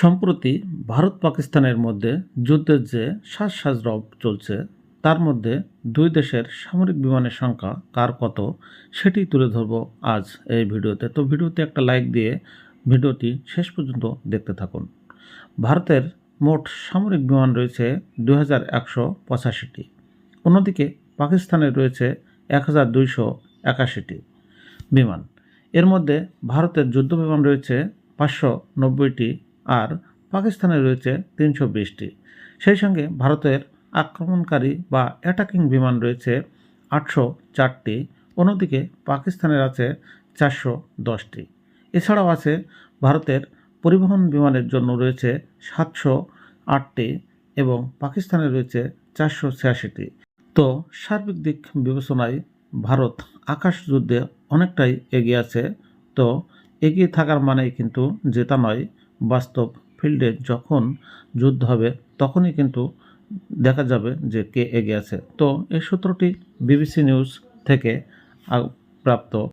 সম্প্রতি ভারত পাকিস্তানের মধ্যে যুদ্ধের যে সাজ সাজ রব চলছে, তার মধ্যে দুই দেশের সামরিক বিমানের সংখ্যা কার কত, সেটি তুলে ধরব আজ এই ভিডিওতে। তো ভিডিওতে একটা লাইক দিয়ে ভিডিওটি শেষ পর্যন্ত দেখতে থাকুন। ভারতের মোট সামরিক বিমান রয়েছে দুই হাজার একশো পঁচাশিটি। অন্যদিকে পাকিস্তানের রয়েছে এক হাজার দুইশো একাশিটি বিমান। এর মধ্যে ভারতের যুদ্ধ বিমান রয়েছে পাঁচশো নব্বইটি আর পাকিস্তানে রয়েছে তিনশো বিশটি। সেই সঙ্গে ভারতের আক্রমণকারী বা অ্যাটাকিং বিমান রয়েছে আটশো চারটি। অন্যদিকে পাকিস্তানের আছে চারশো দশটি। এছাড়াও আছে ভারতের পরিবহন বিমানের জন্য রয়েছে সাতশো আটটি এবং পাকিস্তানে রয়েছে চারশো ছিয়াশিটি। তো সার্বিক দিক বিবেচনায় ভারত আকাশ যুদ্ধে অনেকটাই এগিয়ে আছে। তো এগিয়ে থাকার মানেই কিন্তু জেতা নয় বাস্তব ফিল্ডে যখন যুদ্ধ হবে, তখনই কিন্তু দেখা যাবে যে কে এগিয়ে আছে। তো এই সূত্রটি বিবিসি নিউজ থেকে প্রাপ্ত।